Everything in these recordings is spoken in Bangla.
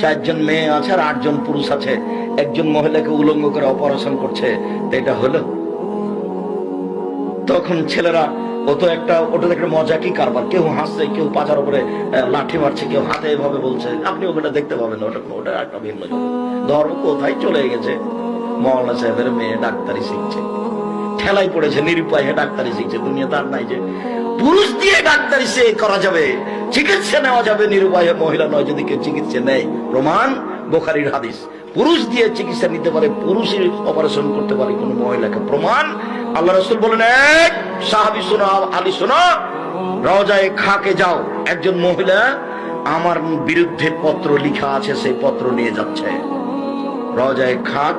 চারজন মেয়ে আছে আর আটজন পুরুষ আছে। একজন মহিলাকে উলঙ্গ করে অপারেশন করছে। এটা হলো? তখন ছেলেরা, ও তো একটা ওটা একটা মজা কি কারবার? কেউ হাসছে, কেউ পাচার উপরে লাঠি মারছে, কেউ হাতে এভাবে বলছে। আপনি ওটা দেখতে পাবেন, ওটা ওটা একটা ভিন্ন ধর্ম কোথায় চলে গেছে? মৌলানা সাহেবের মেয়ে ডাক্তারি শিখছে। ঠেলাই পড়েছে, নিরুপায় হে ডাক্তারি শিখছে দুনিয়া তার নাই যে। পুরুষ দিয়ে ডাক্তারি সে করা যাবে, চিকিৎসা নেওয়া যাবে, নিরুপায় মহিলা নয় যদি কেউ চিকিৎসা নেয়। প্রমাণ বোখারির হাদিস। পুরুষ দিয়ে চিকিৎসা নিতে পারে পুরুষের অপারেশন করতে পারে কোন মহিলাকে। প্রমাণ, আল্লাহ রসুল বলেন, এক, সাহাবি শোনো, আলী শোনো রজায় খাকে যাও। একজন মহিলা আমার বিরুদ্ধে পত্র লিখা আছে, সেই পত্র নিয়ে যাচ্ছে। রজায় খাক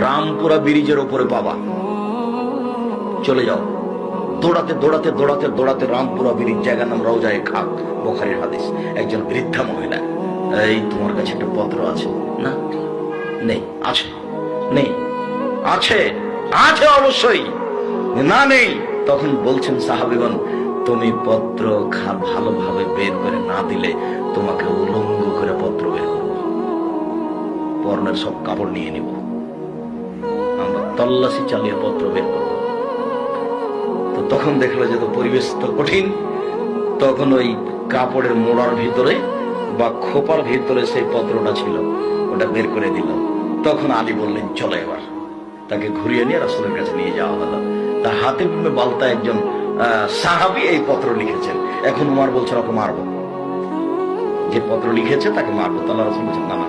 রামপুরা ব্রিজের ওপরে পাবা চলে যাও। দৌড়াতে দৌড়াতে দৌড়াতে দৌড়াতে রামপুরা ব্রিজ, জায়গার নাম রওজায় খাক, বোখারির হাদিস। একজন বৃদ্ধা মহিলা। এই তোমার কাছে একটা পত্র আছে। না? নেই। আছে? নেই? আছে? আছে অবশ্যই। না নেই? তখন বলছেন সাহাবিগণ, তুমি পত্র ভালোভাবে বের করে না দিলে তোমাকে উলঙ্গ করে পত্র বের করব। পর্ণের সব কাপড় নিয়ে নিব। তল্লাশি চালিয়ে পত্র বের করব তো তখন দেখল যে তো পরিবেশ তো কঠিন তখন ওই কাপড়ের মোড়ার ভিতরে বা খোপার ভিতরে সেই পত্রটা ছিল ওটা বের করে দিল। তখন আলী বললেন চলো এবার। তাকে ঘুরিয়ে নিয়ে রাসুলের কাছে নিয়ে যাওয়া হলো। তার হাতে বালতা একজন সাহাবি এই পত্র লিখেছেন। এখন উমার বলছেন ওকে মারবো। যে পত্র লিখেছে তাকে মারবো। তাল্লাহ রাসুল বলছেন না, না।